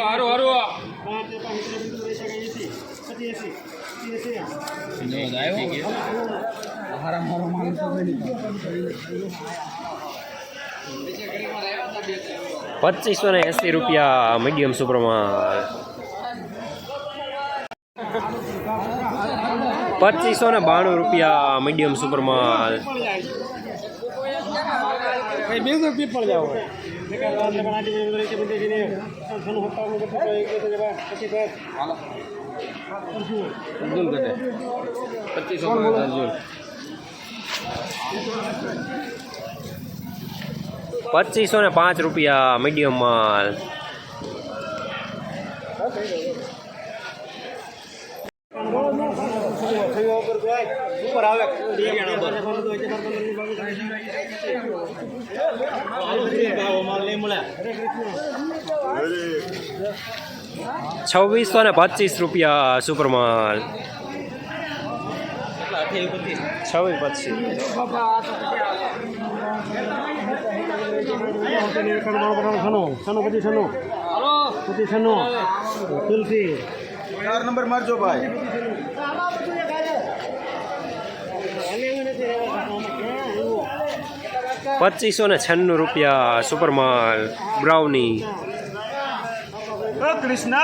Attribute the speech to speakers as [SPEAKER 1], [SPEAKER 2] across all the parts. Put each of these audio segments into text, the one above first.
[SPEAKER 1] હારું
[SPEAKER 2] પચીસો ને એસી રૂપિયા મીડિયમ સુપરમાં પચીસો ને બાણું રૂપિયા મીડિયમ સુપરમાં
[SPEAKER 1] બીજું પીપળ જાવ પચીસો
[SPEAKER 2] પચીસો ને પાંચ રૂપિયા મીડિયમ માલ
[SPEAKER 1] ઉપર આવે.
[SPEAKER 2] છવ્વીસો ને પચીસ રૂપિયા સુપર માલ છવ્વીસ પચીસ.
[SPEAKER 1] છનો પછી છનો પછી છનો તુલસી ચાર નંબર મારજો ભાઈ.
[SPEAKER 2] પચીસો ને છન્નું રૂપિયા સુપર માલ બ્રાઉની
[SPEAKER 1] કૃષ્ણ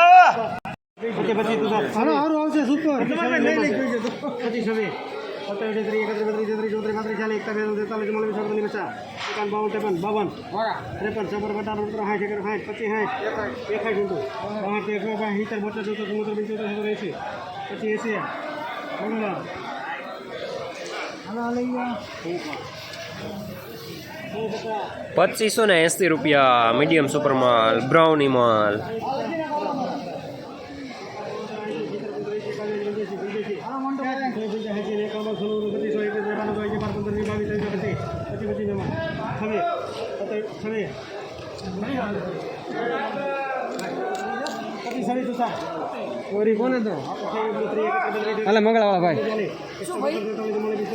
[SPEAKER 1] પછી એંસી મંગળવાર હાલો લઈ ગયા
[SPEAKER 2] પચીસો ને એંસી રૂપિયા મીડિયમ સુપર માલ બ્રાઉની માલ.
[SPEAKER 1] હાલે, મંગળવાળા ભાઈ.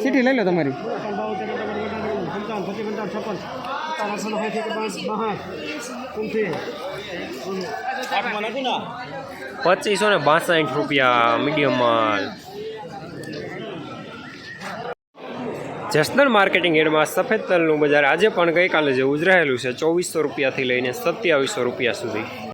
[SPEAKER 1] સીટી લઈ લો તમારી.
[SPEAKER 2] પચીસો ને બાસઠ રૂપિયા મીડિયમ માલ. જસદણ માર્કેટિંગ એડમાં સફેદ તલનું બજાર આજે પણ ગઈકાલે જેવું જ રહેલું છે. ચોવીસો રૂપિયાથી લઈને સત્યાવીસો રૂપિયા સુધી.